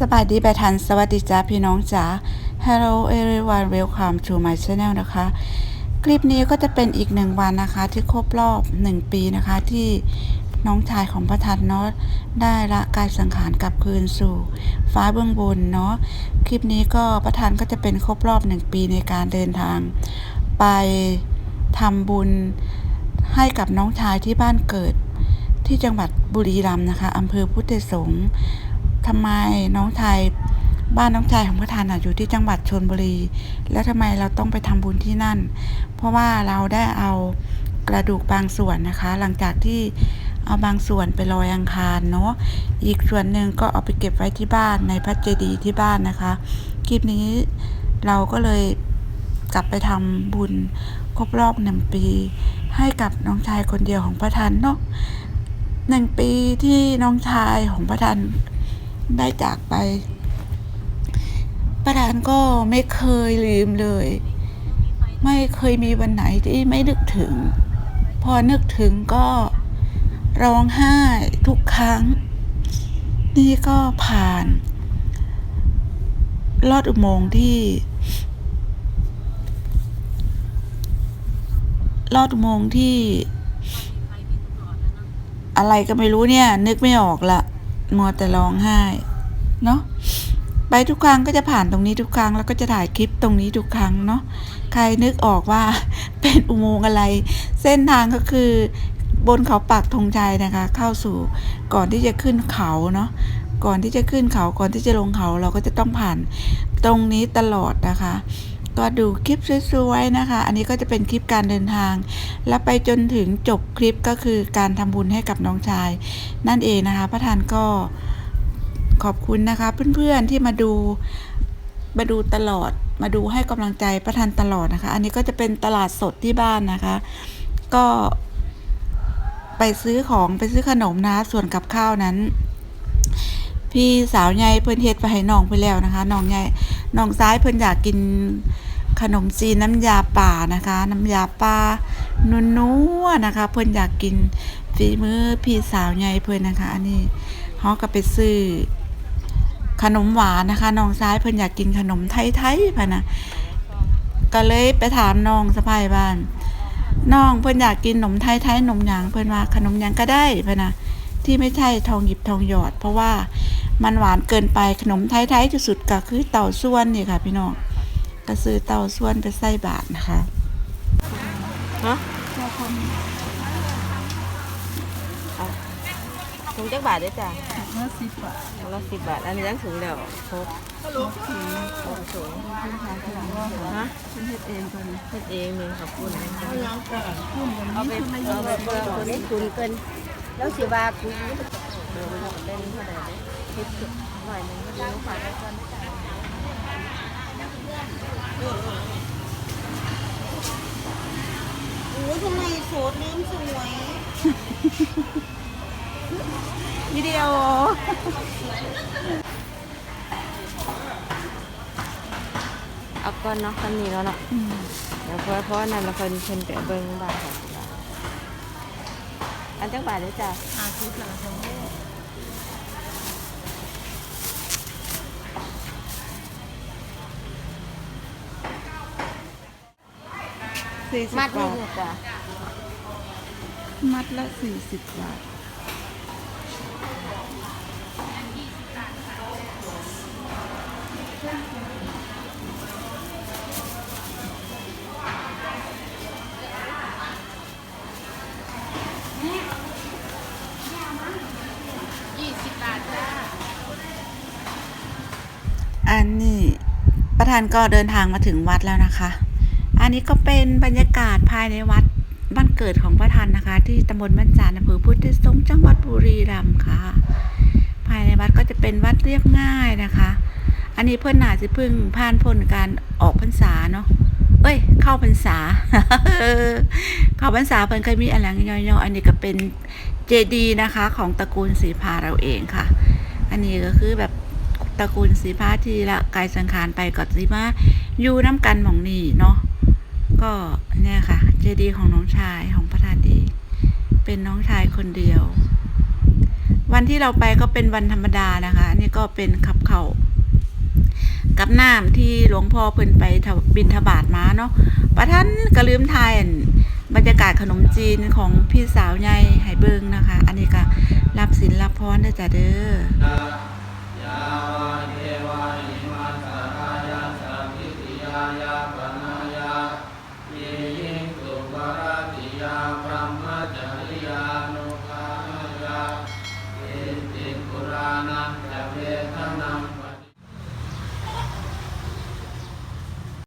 สบายดีไปทัน สวัสดีจ้าพี่น้องจ๋า Hello everyone welcome to my channel นะคะ คลิปนี้ก็จะเป็นอีกหนึ่งวันนะคะที่ครบรอบหนึ่งปีนะคะที่น้องชายของพระทันเนาะได้ละกายสังขารกลับคืนสู่ ฟ้าเบื้องบนเนาะคลิปนี้ก็พระทันก็จะเป็นครบรอบหนึ่งปีในการเดินทาง ไปทำบุญให้กับน้องชายที่บ้านเกิดที่จังหวัดบุรีรัมย์นะคะอำเภอพุทธสงฆ์ ทำไมน้องชายบ้านน้องชายของพระทานอะอยู่ที่จังหวัดชนบุรี แล้วทำไมเราต้องไปทำบุญที่นั่น เพราะว่าเราได้เอากระดูกบางส่วนนะคะ หลังจากที่เอาบางส่วนไปลอยอังคารเนาะอีกส่วนหนึ่งก็เอาไปเก็บไว้ที่บ้านในพระเจดีย์ที่บ้านนะคะ คลิปนี้เราก็เลยกลับไปทำบุญครบรอบหนึ่งปี ให้กับน้องชายคนเดียวของพระทันเนาะหนึ่งปีที่น้องชายของพระทัน ได้จากไป ประธานก็ไม่เคยลืมเลย ไม่เคยมีวันไหนที่ไม่นึกถึง พอนึกถึงก็ร้องไห้ทุกครั้ง นี่ก็ผ่าน ลอดอุโมงค์ที่ ลอดอุโมงค์ที่ อะไรก็ไม่รู้เนี่ย นึกไม่ออกละ มัวแต่ร้องไห้เนาะไปทุกครั้งก็จะผ่านตรงนี้ทุกครั้ง แล้วก็จะถ่ายคลิปตรงนี้ทุกครั้งเนาะใครนึกออกว่าเป็นอุโมงค์อะไร เส้นทางก็คือบนเขาปักธงชัยนะคะ เข้าสู่ก่อนที่จะขึ้นเขาเนาะก่อนที่จะขึ้นเขาก่อนที่จะลงเขาเราก็จะต้องผ่านตรงนี้ตลอดนะคะ ก็ดูคลิปสวยๆนะคะ อันนี้ก็จะเป็นคลิปการเดินทาง แล้วไปจนถึงจบคลิปก็คือการทำบุญให้กับน้องชาย นั่นเองนะคะพระทานก็ขอบคุณนะคะ เพื่อนๆที่มาดูมาดูตลอดมาดูให้กำลังใจพระทานตลอดนะคะ อันนี้ก็จะเป็นตลาดสดที่บ้านนะคะ ก็ไปซื้อของไปซื้อขนมนะ ส่วนกับข้าวนั้น พี่สาวใหญ่เพิ่อนเฮ็ดไปให้น้องไปแล้วนะคะน้องใหญ่ น้องซ้ายเพิ่นอยากกินขนมจีนน้ำยาป่านะคะ น้ำยาป่านัวๆนะคะ เพิ่นอยากกินฝีมือพี่สาวใหญ่เพิ่นนะคะ อันนี้เฮาก็ไปซื้อขนมหวานนะคะน้องซ้ายเพิ่นอยากกินขนมไทยๆพะนะก็เลยไปถามน้องสะพายบ้านน้องเพิ่นอยากกินขนมไทยๆขนมหยังเพิ่นว่าขนมหยังก็ได้พะนะที่ไม่ใช่ทองหยิบทองหยอด เพราะว่า มันหวานเกินไปขนมไทยๆที่สุดก็คือเต่าส่วนนี่ค่ะ พี่น้องก็ซื้อเต่าส่วนไปใส่บาทนะคะฮะถุงจักบาทได้จ้ะละสิบบาทถุงละสิบบาท อันนี้ยังถุงเดียวครบลูกผีสองถุงขึ้นทางขนาดว่าฮะขึ้นเฮ็ดเองตัวนี้เฮ็ดเองเลยขอบคุณนะคะแล้วก็ขึ้นกันเอาไปนี้ขึ้นไม่เอาไปเพื่อคนนี้คุณเกินแล้วสิว่าคุณเดี๋ยวมันเป็นเท่าไหร่เนี่ย คิดหน่อยนึงก็ดูฝากไว้ก่อนนะจ๊ะโอ้ยทำไมโสดลืมสวยวิดีโอเอาก่อนเนาะคันนี้แล้วเนาะเดี๋ยวเพราะเพราะนนั้นเราเพิ่นเพิ่นไปเบิ่งบาทองเราอันเจักบาทได้จ้ะอาทิตย์ละสอง สี่สิบมัดหนึบางทเนี่ยจ้ะมัดละสี่สิบบาทอันนี้ประธานก็เดินทางมาถึงวัดแล้วนะคะ อันนี้ก็เป็นบรรยากาศภายในวัดบ้านเกิดของประธานนะคะ ที่ตำบลบ้านจานอำเภอพุทธสงฆ์จังหวัดบุรีรัมย์ค่ะ ภายในวัดก็จะเป็นวัดเรียบง่ายนะคะ อันนี้เพื่อนหนาสิเพึ่งผ่านพ้นการออกพรรษาเนาะเอ้ย เข้าพรรษา เข้าพรรษาเพิ่นเคยมีอะไรย่อยๆอันนี้ก็เป็นเจดีนะคะ ของตระกูลสีพาเราเองค่ะ อันนี้ก็คือแบบตระกูลสีพาทีละกายสังขารไปก็สีมาอยู่น้ำกันหมองนี่เนาะ ก็เนี่ยค่ะ เจดีย์ของน้องชายของประธานดีเป็นน้องชายคนเดียว วันที่เราไปก็เป็นวันธรรมดานะคะนนี้ก็เป็นขับเข่ากับน้ำที่หลวงพ่อเพิ่นไปบินทบาทมาเนาะประท่านก็ลืมทายบรรยากาศขนมจีนของพี่สาวใหญ่ไหเบิงนะคะ อันนี้ก็รับศีลรับพรเด้จ้ะเด้อ